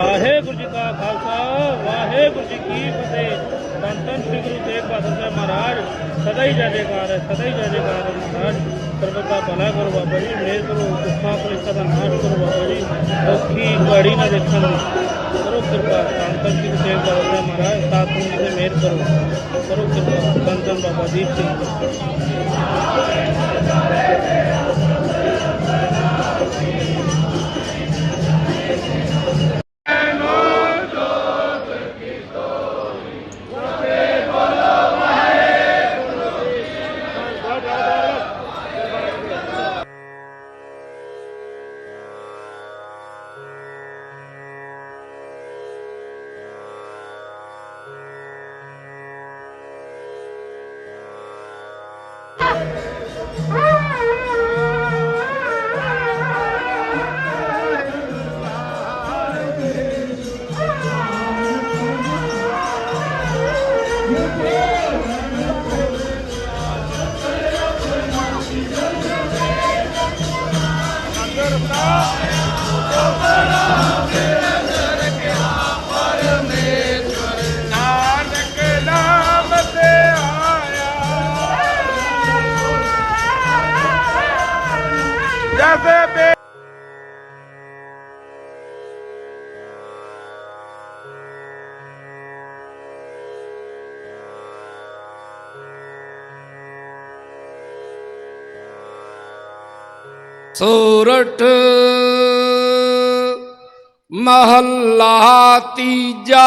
ਵਾਹਿਗੁਰੂ ਜੀ ਕਾ ਖਾਲਸਾ, ਵਾਹਿਗੁਰੂ ਜੀ ਕੀ ਫਤਿਹ। ਧੰਨ ਧੰਨ ਸ੍ਰੀ ਗੁਰੂ ਤੇਗ ਬਹਾਦਰ ਸਾਹਿਬ ਮਹਾਰਾਜ, ਸਦਾ ਹੀ ਜੈ ਜੈਕਾਰ ਹੈ, ਸਦਾ ਹੀ ਜੈ ਜੈਕਾਰ ਹੈ ਮਹਾਰਾਜ। ਸਰਬਤ ਭਲਾ ਕਰੋ ਬਾਬਾ ਜੀ ਮੇਰ ਕਰੋ ਦੁੱਖਾਂ ਕਲੇਸ਼ਾਂ ਦਾ ਨਾਸ਼ ਕਰੋ ਬਾਬਾ ਜੀ। ਔਖੀ ਘੜੀ ਨਾ ਦੇਖਣ ਦੀ। ਕਰੋ ਕਿਰਪਾ ਧੰਨ ਧੰਨ ਸ੍ਰੀ ਗੁਰੂ ਤੇਗ ਬਹਾਦਰ ਸਾਹਿਬ ਮਹਾਰਾਜ, ਸਾਥ ਨੂੰ ਤੇ ਮੇਰ ਕਰੋ। ਕਰੋ ਕਿਰਪਾ ਧੰਨ ਧੰਨ ਬਾਬਾ ਦੀਪ ਸਿੰਘ। ਜੈਸੇ ਬੇ ਸੂਰਠ ਮਹੱਲਾ ਤੀਜਾ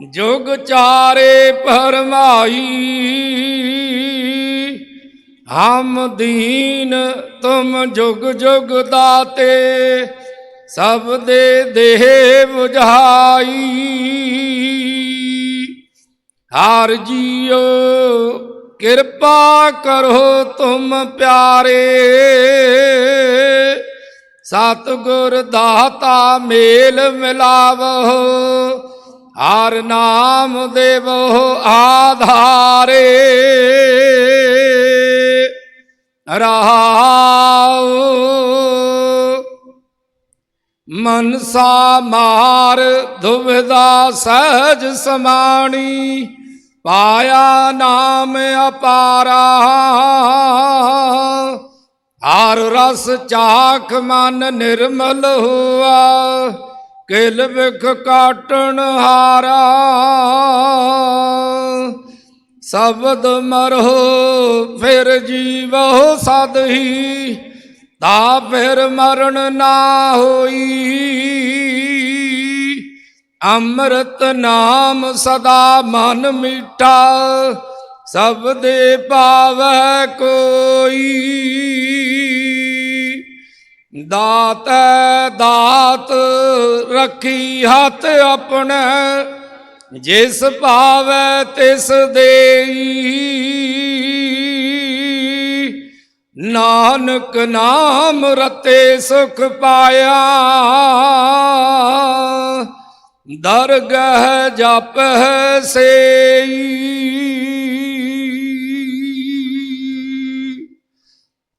ਜੁਗ ਚਾਰੇ ਪਰਮਾਈ ਹਮ ਦੀਨ ਤੁਮ ਜੁਗ ਜੁਗ ਦਾਤੇ, ਸਭ ਦੇ ਦੇਹ 부ਝਾਈ ਹਾਰ ਜੀਓ, ਕਿਰਪਾ ਕਰੋ ਤੁਮ ਪਿਆਰੇ, ਸਤਿਗੁਰ ਦਾਤਾ ਮੇਲ ਮਿਲਾਵੋ। ਹਰ ਨਾਮ ਦੇਵੋ ਆਧਾਰੇ। ਰਹਾਉ ਮਨਸਾ ਮਾਰ ਦੁਬਿਧਾ ਸਹਜ ਸਮਾਣੀ। ਪਾਇਆ ਨਾਮ ਅਪਾਰਾ। ਹਰ ਰਸ ਚਾਖ ਮਨ ਨਿਰਮਲ ਹੁਆ। ਕਿਲ ਵਿਖ ਕਾਟਣ ਹਾਰਾ, ਸ਼ਬਦ ਮਰੋ ਫਿਰ ਜੀਵੋ ਸਦ ਹੀ ਤਾ ਫਿਰ ਮਰਨ ਨਾ ਹੋਈ। ਅੰਮ੍ਰਿਤ ਨਾਮ ਸਦਾ ਮਨ ਮੀਠਾ, ਸਭ ਦੇ ਪਾਵੈ ਦਾਤ ਦਾਤ, ਰੱਖੀ ਹੱਥ ਆਪਣੇ। ਜਿਸ ਭਾਵੈ ਤਿਸ ਦੇਈ। ਨਾਨਕ ਨਾਮ ਰਤੇ ਸੁਖ ਪਾਇਆ। ਦਰਗਹ ਜਪ ਸੇਈ।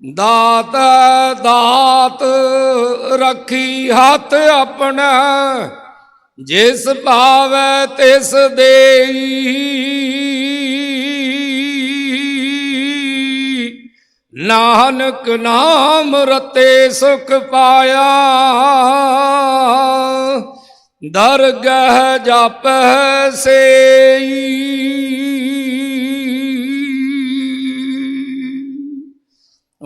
ਦਾਤ ਦਾਤ ਰੱਖੀ ਹੱਥ ਆਪਣਾ, ਜਿਸ ਭਾਵੈ ਤਿਸ ਦੇਈ। ਨਾਨਕ ਨਾਮ ਰਤੇ ਸੁਖ ਪਾਇਆ, ਦਰਗਹ ਜਪ ਸੇਈ।